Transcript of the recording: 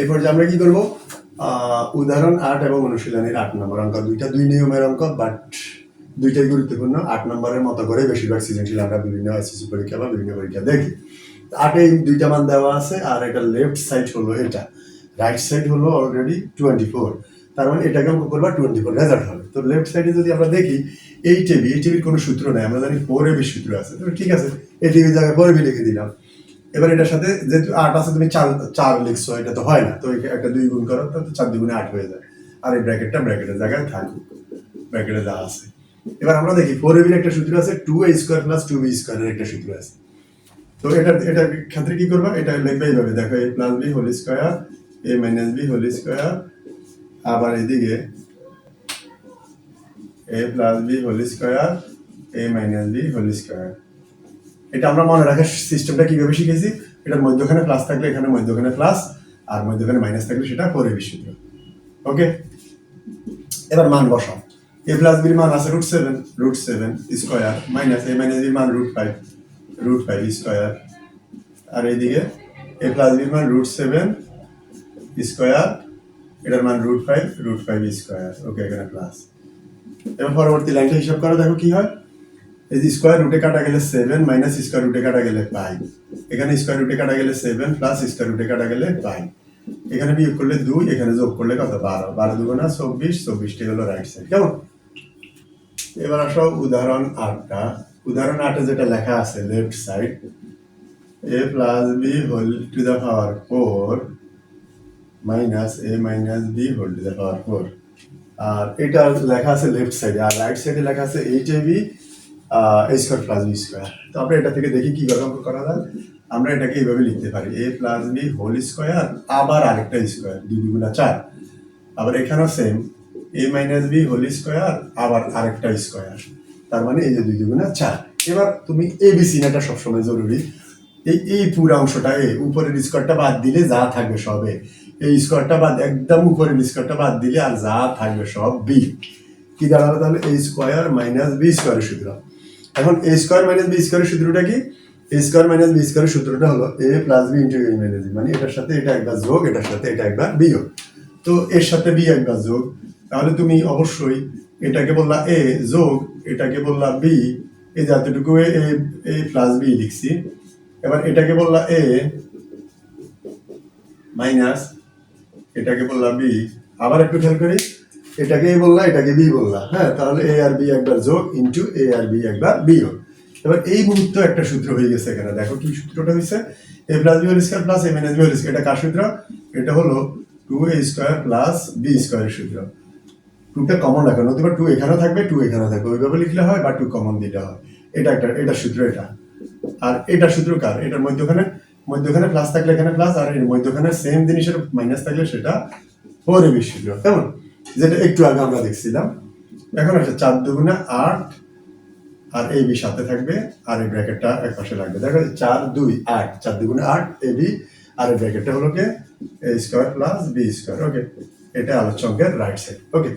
এই পর্যায়ে আমরা কি করব? উদাহরণ আট এবং অনুশীলনের আট নম্বর অঙ্ক। দুইটা দুই নিয়মের অঙ্ক বাট দুইটাই গুরুত্বপূর্ণ। আট নম্বরের মতো করে বেশিরভাগ সৃজনশীল আমরা বিভিন্ন এসএসসি পরীক্ষা বা বিভিন্ন পরীক্ষা দেখি। আটে দুইটা মান দেওয়া আছে, আর এটা লেফট সাইড হলো এটা। রাইট সাইড হলো অলরেডি টোয়েন্টি ফোর তার মানে এটাকে অঙ্ক করবা টোয়েন্টি ফোর রেজাল্ট হবে। তো লেফট সাইডে যদি আমরা দেখি, এই টেবি এই টেবির কোনো সূত্র নেই। আমরা জানি ফোর এবি সূত্র আছে। তো ঠিক আছে, এই টেবির জায়গায় ফোর এবি লিখে দিলাম। এবার এটার সাথে যেহেতু আট আছে, তুমি চার চার লিখছো, এটা তো হয় না। তো একটা দুই গুণ করো তো চার দুগুণে আট হয়ে যায়। আর এই ব্র্যাকেটটা ব্র্যাকেটের জায়গায় থাকুক ব্র্যাকেটে যা আছে। এবার আমরা দেখি ফোর এবির একটা সূত্র আছে two A square plus two B স্কোয়ারের একটা সূত্র আছে। তো এটা এটার ক্ষেত্রে কি করবা? এটা লিখবে এইভাবে, দেখো A plus B whole square A minus B whole square আবার এদিকে A plus B whole square A minus B whole square এটা আমরা মনে রাখার সিস্টেমটা কীভাবে শিখেছি? এটার মধ্যখানে প্লাস থাকলে এখানে মধ্যখানে প্লাস আর মধ্যখানে মাইনাস থাকলে সেটা পরে বিশুদ্ধ ওকে এবার মান বসাও। এ প্লাস বির মান আছে root seven root seven square minus A minus বির মান root five root five square আর এইদিকে এ প্লাস বির মান রুট সেভেন স্কোয়ার এটার মান root five root five square okay এখানে প্লাস এবার পরবর্তী লাইনটা হিসাব করো, দেখো কি হয়। এই স্কোয়ার রুটে কাটা গেলে সেভেন মাইনাস স্কোয়ার রুটে কাটা গেলে ফাইভ এখানে স্কোয়ার রুটে কাটা গেলে সেভেন প্লাস স্কোয়ার রুটে কাটা গেলে ফাইভ এখানে বিয়োগ করলে দুই, এখানে যোগ করলে কত? বারো। বারো দুগুণা চব্বিশ, চব্বিশটি হলো রাইট সাইড কেমন? এবার আসো উদাহরণ আটটা। উদাহরণ আটে যেটা লেখা আছে left side A plus B whole to the power four minus A minus B whole to the power four আর এটা লেখা আছে লেফট সাইডে আর রাইট সাইডে লেখা আছে eight A B A square plus B square তো আমরা এটা থেকে দেখি কি অঙ্ক করা যায়। আমরা এটাকে এইভাবে লিখতে পারি। A plus B whole square আবার আরেকটা স্কোয়ার দুই দুগুণা চার। আবার এখানেও same A minus B whole square আবার আরেকটা স্কোয়ার তার মানে এই যে দুই দুগুণা চার। এবার তুমি এ বি সিনাটা সবসময় জরুরি। এই এই পুরো অংশটা এ উপরের স্কোয়ারটা বাদ দিলে যা থাকবে সবে এই স্কোয়ারটা বাদ, একদম উপরের স্কোয়ারটা বাদ দিলে আর যা থাকবে সব বি কি দাঁড়াল তাহলে? এ স্কোয়ার মাইনাস বি স্কোয়ারের সূত্র। এখন এ স্কোয়ার মাইনাস বি স্কোয়ারের সূত্রটা কি? এ স্কোয়ার মাইনাস বি স্কোয়ারের সূত্রটা হলো A plus B into A minus মানে এটার সাথে এটা একবার যোগ, এটার সাথে এটা একবার বিয়োগ। তো এর সাথে বি একবার যোগ, তাহলে তুমি অবশ্যই এটাকে বললা এ যোগ, এটাকে বললা বি এই জাতীয়টুকু এ এ প্লাস বি লিখছি। এবার এটাকে বললা এ মাইনাস এটাকে বললাম বি আবার একটু খেয়াল করি। এটাকে এ বললা, এটাকে বি বললা। হ্যাঁ তাহলে এ আর বি একবার যোগ ইন্টু এ আর বি একবার বিয়োগ এবার এই মুহূর্তে একটা সূত্র হয়ে গেছে এখানে। দেখো কি সূত্রটা হয়েছে A plus B whole square plus A minus B whole square এটা কার সূত্র? এটা হলো two A square plus B স্কোয়ারের সূত্র। টুটা কমন রাখো, নতুবা টু এখানেও থাকবে টু এখানেও থাকবে। ওইভাবে লিখলে হয় বা টু কমন দিলে হয়। এটা একটা, এটা সূত্র এটা। আর এটা সূত্র কার? এটার মধ্যখানে মধ্যখানে প্লাস থাকলে এখানে প্লাস আর এর মধ্যখানে সেম জিনিসের মাইনাস থাকলে সেটা এবি সূত্র কেমন? যেটা একটু আগে আমরা দেখছিলাম। এখন আছে চার দুগুণা আট, আর এ বি সাথে থাকবে, আর এই ব্র্যাকেটটা এক পাশে লাগবে যাচ্ছে চার দুই আট, চার দুগুণা আট, এ বি, আর এই ব্র্যাকেটটা হলো কে? A square plus b square. Okay, এটা আলোচকের রাইট সাইড। ওকে।